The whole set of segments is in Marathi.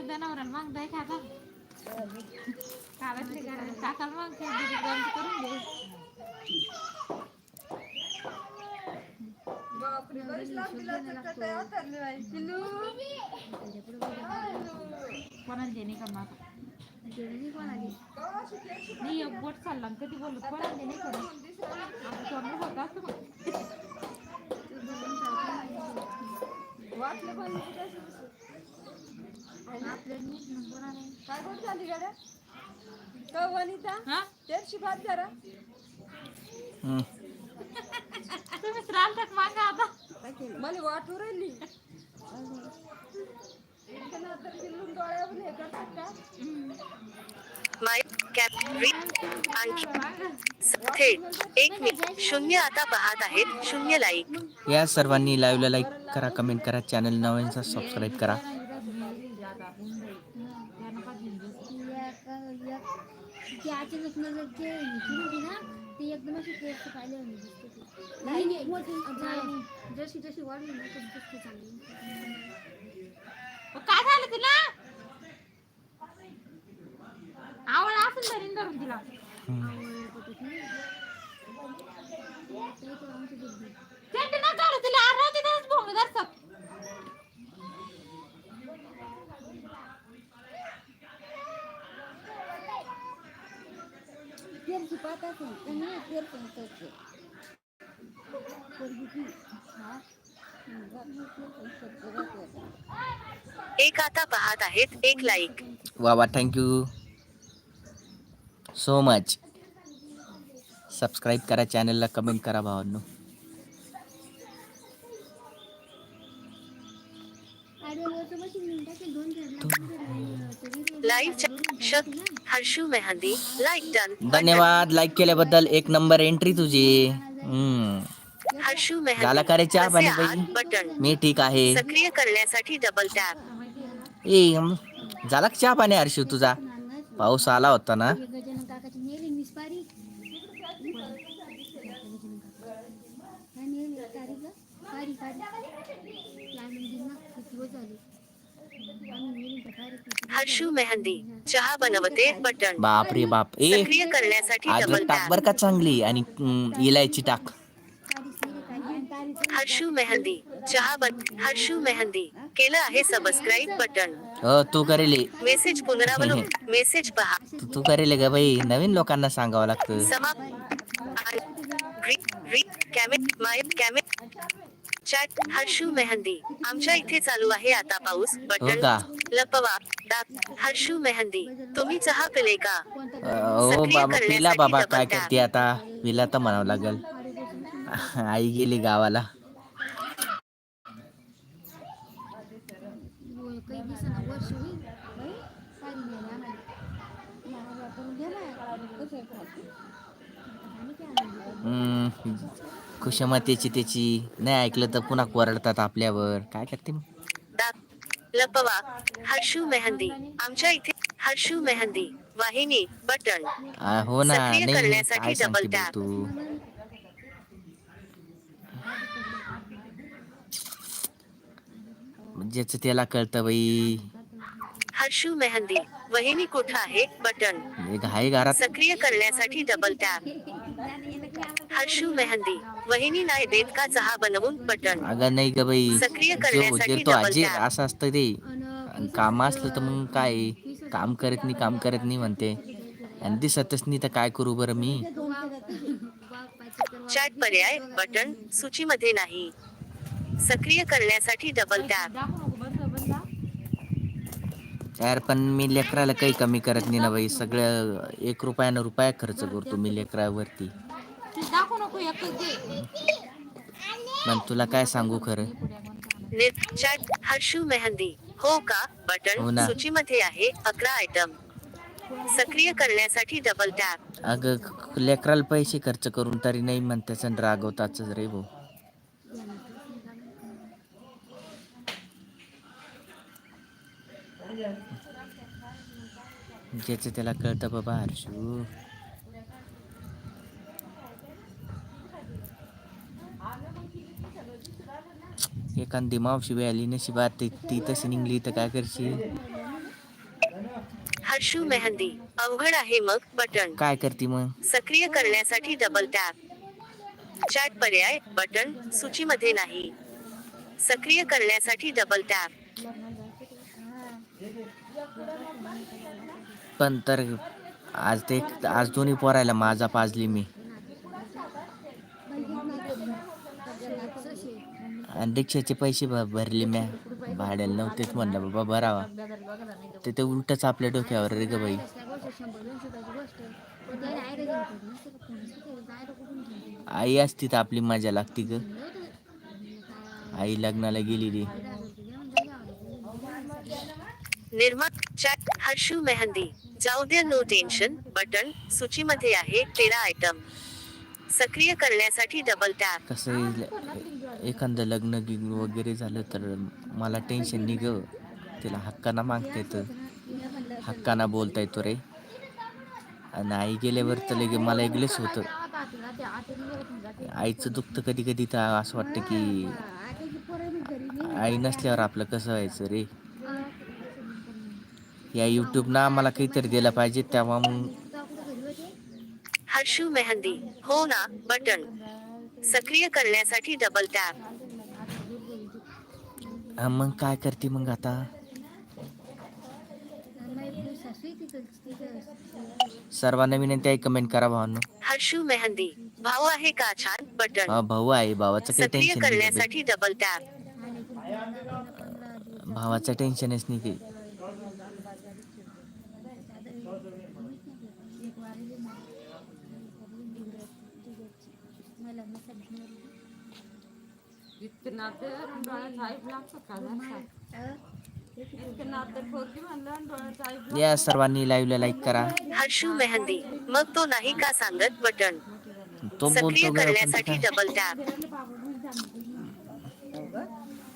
जनावरांना मग दही खाता काढायचे टाकाल मग ते दूध गरम करून दे बापरे बरीच लांब दिला तर कटाई उतरली बाई. पिलू. कोणाला देणे का केली? नाही एक बोट चालला आणि कधी बोलत कोणाला देणे करू आता सोडलं होतं असं मग. वाटलं पण. काय बोट झाली गाड्या? का वनिता? हा? तेरशी भात जरा हम्म. तुम्ही राहतात मागा आता. मला वाटू राहिली. हे माय थेट एक मिनिट शून्य आता पाहत आहेत. शून्य लाईक या सर्वांनी लाईव्हला लाईक करा कमेंट करा चॅनल नवीनचा सबस्क्राईब करा. ती एकदम नाही जशी जशी वाढली ना तशी दिसते चांगली काय झालं तिला? आवड असेल धरून धरून तिला. चेंडू ना काढू तिला. अर्धा तिथेच भोंग धरतात. तेरची पात असेल तर नाही तेरची एक आता पाहत आहेत एक लाईक वा वा थँक्यू सो मच सबस्क्राईब करा चॅनलला कमेंट करा भावांनो. हर्षू मेहंदी लाईक डन धन्यवाद लाईक केल्याबद्दल एक नंबर एंट्री तुझी. हम्म. हर्षू झाला का रे चहा पाणी आहात बाई. बटन. मी ठीक आहे. सक्रिय करण्यासाठी डबल टॅप ए. झाला का चहा पाणी हर्षू तुझा? पाऊस आला होता ना? गजानन काकाची नेली वीस पारी काय नेली तारी का पारी पारी ती आणून दिली ना किती दिवस झाले आणून नेली का पारी किती हर्षू मेहंदी चहा बनवते बटन. बाप रे बाप. ए सक्रिय करण्यासाठी डबल टाक बर टॅप का चांगली आणि इलायची टाक पारीच नेली काय तारी हर्षू मेहंदी चहा बन हर्षू मेहंदी केलं आहे सबस्क्राईब बटन हो तू करेल. मेसेज पुनरावलोक मेसेज पहा. तू करेल ग बाई नवीन लोकांना सांगावं लागतं. चॅट हर्षू मेहंदी. आमच्या इथे चालू आहे आता पाऊस हो बटन का? लपवा डाक हर्षू मेहंदी. तुम्ही चहा पिले का? हो सक्रिय बाबा पिला बाबा काय. करते आता? पिला तर म्हणावं लागल. आई गेली गावाला होय, काही दिवसांना वर्ष होईल बाई, पारी न्यायला आम्हाला. महागा करून द्या ना. कसं आहे खायचं? आणि हम्म, खुशमतेची त्याची. नाही ऐकलं तर पुन्हा कोरडतात आपल्यावर. काय करते मग? लपवा. हर्षू मेहंदी. आमच्या इथे हर्षू मेहंदी वाहिनी बटन. आ, हो ना. सक्रिय नाही करण्यासाठी काय सांगते tap. तू? ज्याचं त्याला कळतं बाई. हर्षू मेहंदी. वहिनी कुठं आहे? बटन. हे घाई घरात. सक्रिय करण्यासाठी डबल टॅप हर्षू मेहंदी वहिनी नाही देत का चहा बनवून बटन अगं नाही ग बाई सक्रिय करण्यासाठी तो आजी. असं असतं ते. काम असलं तर मग काय? काम करत नाही काम करत नाही म्हणते. आणि दिसतच नाही तर काय करू बरं मी? चॅट पर्याय बटन सूचीमध्ये नाही. सक्रिय करण्यासाठी डबल टॅप यार पण मी लेकराला काही कमी करत नाही ना बाई. सगळं एक रुपयानं रुपया खर्च करतो मी लेकरावरती. दाखवू नको एकच दे. पण तुला काय सांगू खरं? चॅट हर्षू मेहंदी हो का? हो बटन ना. सूचीमध्ये आहे अकरा आयटम सक्रिय करण्यासाठी डबल टॅप अगं लेकराला पैसे खर्च करून तरी नाही म्हणतेच आणि रागवताच रे भाऊ. ज्याचं त्याला कळतं बाबा हर्षू. एखादी मावशी बी आली नशिबात ती ती तशी निघली तर काय करशील? हर्षू मेहंदी अवघड आहे मग बटन. काय करते मग? सक्रिय करण्यासाठी डबल टॅप चॅट पर्याय बटन सूचीमध्ये नाही. सक्रिय करण्यासाठी डबल टॅप पण तर आज ते आज दोन्ही पोरायला माझा पाजली मी. आणि रिक्षाचे पैसे भ- भरले म्या. भाड्याला नव्हतेच म्हणलं बाबा भरावा. ते ते उलटच आपल्या डोक्यावर रे ग बाई? आई असती तर आपली मजा लागती ग. आई लग्नाला गेलेली फायदा असेल तर घेऊन जा गावाला. निर्मा चॅट हर्षू मेहंदी. जाऊ द्या नो टेन्शन बटन सूचीमध्ये आहे तेरा आयटम सक्रिय करण्यासाठी डबल टॅप कसं एखादं लग्न गिग्न वगैरे झालं तर मला टेन्शन निघ. तिला हक्काना मागता येतं. हक्काना बोलता येतो रे. आणि आई गेल्यावर तर लगे मला एकलेच होतं. आईचं दुखतं कधी कधी तर असं वाटतं की आई नसल्यावर आपलं कसं व्हायचं रे? या यूट्यूबनं आम्हाला काहीतरी दिलं पाहिजे तेव्हा मग हर्षू मेहंदी. हो ना बटन. सक्रिय करण्यासाठी डबल टॅप मग काय करते मग आता. सर्वांना विनंती आहे कमेंट करा भावांनो. हर्षू मेहंदी. भाऊ आहे का छान? बटन. हा भाऊ आहे. भावाचं काही सक्रिय टेन्शन. करण्यासाठी डबल टॅप भावाचं टेन्शनच नाही काही. आणि डोळ्यात आईप या सर्वांनी लाईव्हला लाईक करा। हर्षू मेहंदी मग तो नाही का सांगत बटन? तो सक्रिय बोलतो ग, पण करण्यासाठी काय- डबल टॅप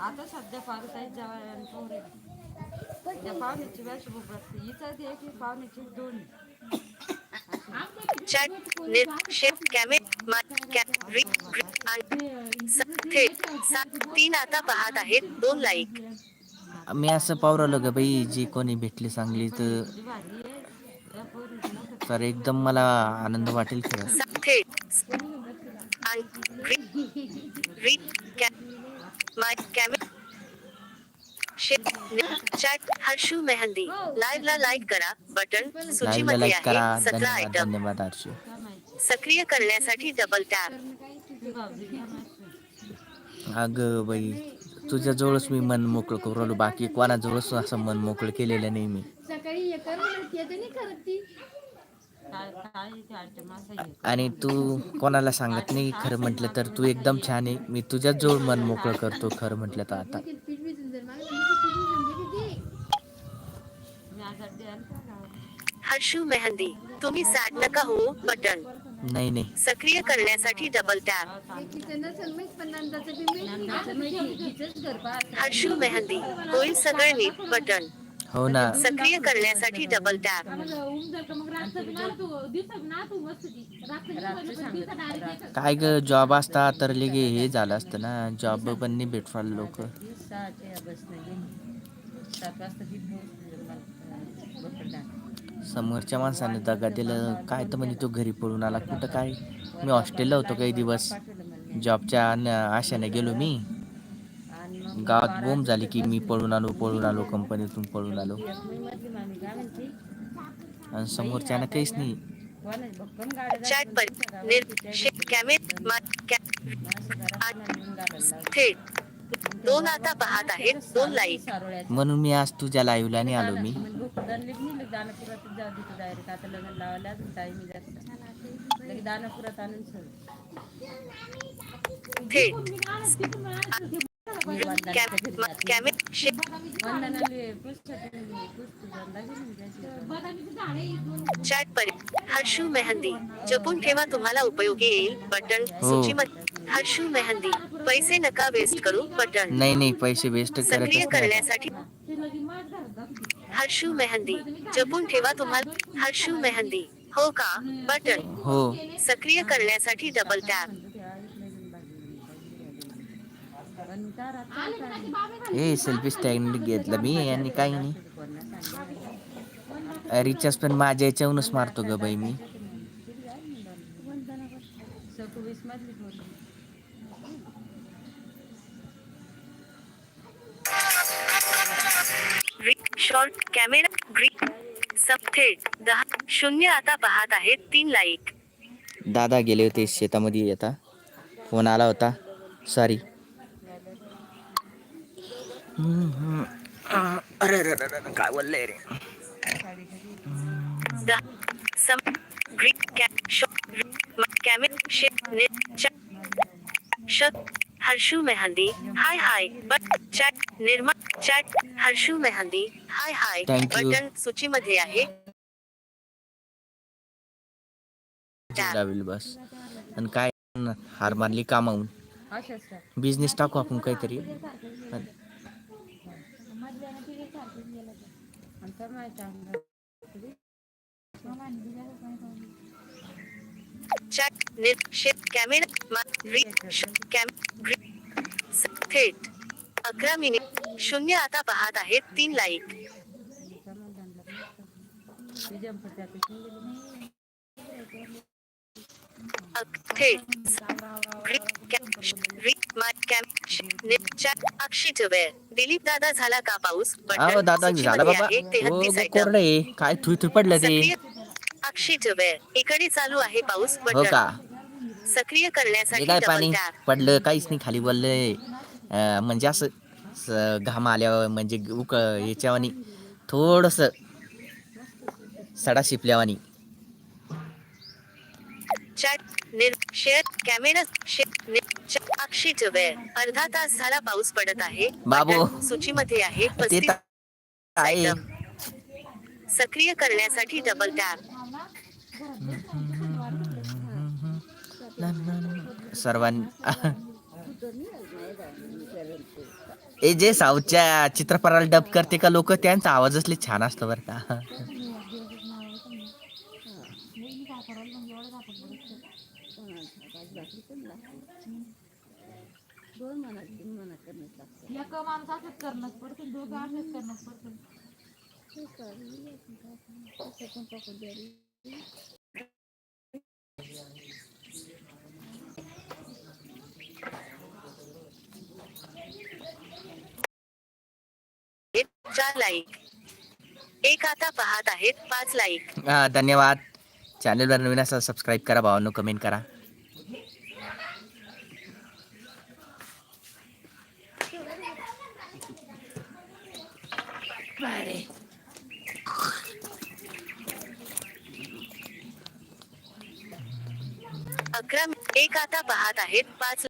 आता सध्या आहे जेवायला पोरे त्या पाहुण्याची वेश बघते हिचा ती एक पाहुण्याची दोन. चॅट निर शेप तीन आता पाहत आहेत दोन लाईक मी असं पावरवलं ग बाई जी कोणी भेटली चांगली तर तर एकदम मला आनंद वाटेल नि- चॅट हर्षू मेहंदी लाईव्ह ला लाईक करा. बटन लाईव्हला सूचीमध्ये आहे सतरा आयटम धन्यवाद हर्षू सक्रिय करण्यासाठी डबल टॅप अगं बाई तुझ्या जवळच मी मन मोकळं करू राहिलो. बाकी कोणाजवळच असं मन मोकळं केलेलं नाही मी. हे आणि तू कोणाला सांगत नाही खरं म्हटलं तर तू एकदम छान आहे. मी तुझ्याच जवळ मन मोकळं करतो खरं म्हटलं तर आता? हर्षू मेहंदी तुम्ही सॅड नका हो बटन. नाही नाही सक्रिय करण्यासाठी डबल टॅप. हर्षू मेहंदी होईल सगळं नीट बटन हो ना सक्रिय करण्यासाठी डबल टॅप काय ग जॉब असता तर लगे हे झालं असतं ना जॉब पण नाही भेटवाल लोक समोरच्या माणसाने दगा दिलं. काय तर म्हणजे तो घरी पळून आला. कुठं काय? मी हॉस्टेलला होतो काही दिवस. जॉबच्या न- आशेने गेलो मी. गावात बोंब झाली की मी पळून आलो पळून आलो कंपनीतून पळून आलो. आणि समोरच्यानं काहीच नाही. चॅट दोन आता पाहत आहेत. दोन लाईक म्हणून मी आज तुझ्या लाईव्हला नाही आलो मी. चॅट पर हर्षू मेहंदी. जपून ठेवा तुम्हाला उपयोगी येईल. बटन हो. सूचीमध्ये हर्षू मेहंदी. पैसे नका वेस्ट करू बटन. नाही नाही पैसे वेस्ट सक्रिय करण्यासाठी. हर्षू मेहंदी. जपून ठेवा तुम्हाला हर्षू मेहंदी. हो का? बटन. हो. सक्रिय करण्यासाठी डबल टॅप. हे सेल्फी स्टँड घेतलं मी यांनी काही नाही. रिचार्ज पण माझ्या याच्याहूनच मारतो ग बाई मी. शॉर्ट कॅमेरा ग्रीन सबथेट दहा शून्य आता पाहत आहेत तीन लाईक. दादा गेले होते शेतामध्ये आता. फोन आला होता. सॉरी अरे अरे, काय बोललंय रे? दहा सम ग्रीन कॅ शॉर्ट कॅमेरा शे ने- च- श Harshu Mehndi. Hi hi but chat Nirma chat Harshu Mehndi. Hi hi Thank you. Button सूचीमध्ये आहे। लावेल बस. आणि काय हार मारली कामावून बिझनेस टाकू आपण काहीतरी. चॅट निर शेत कॅम थेट अकरा मिनिट शून्य आता पाहत आहेत तीन लाईक दिलीप दादा झाला का पाऊस दादा झाला बाबा हो काय थुई थुई पडलं ते. अक्षय जुबेर इकडे चालू आहे पाऊस हो बटन का सक्रिय हे करण्यासाठी काय डबल पाणी टॅप पडलं काहीच नाही खाली बोललंय अं, म्हणजे असं स- घाम आल्यावर म्हणजे उक याच्यावानी थोडस सडा शिपल्यावानी. चॅट निर शेअर कॅमेरा शेअर जुबेर अर्धा तास झाला पाऊस पडत आहे. बाबू. बटन सूचीमध्ये आहे ते पस्तीस तर आहे. आयटम. सक्रिय करण्यासाठी डबल टॅप सर्वांनी ए जे साऊथच्या चित्रपटाला डब करते का लोक त्यांचा आवाज असले छान असतो बरं का. एक चार लाईक एक आता पाहत आहेत पाच लाईक हा, धन्यवाद. चॅनलवर नवीन असाल सबस्क्राईब करा भावांनो कमेंट करा. अकरा एक आता पाहत आहेत. पाच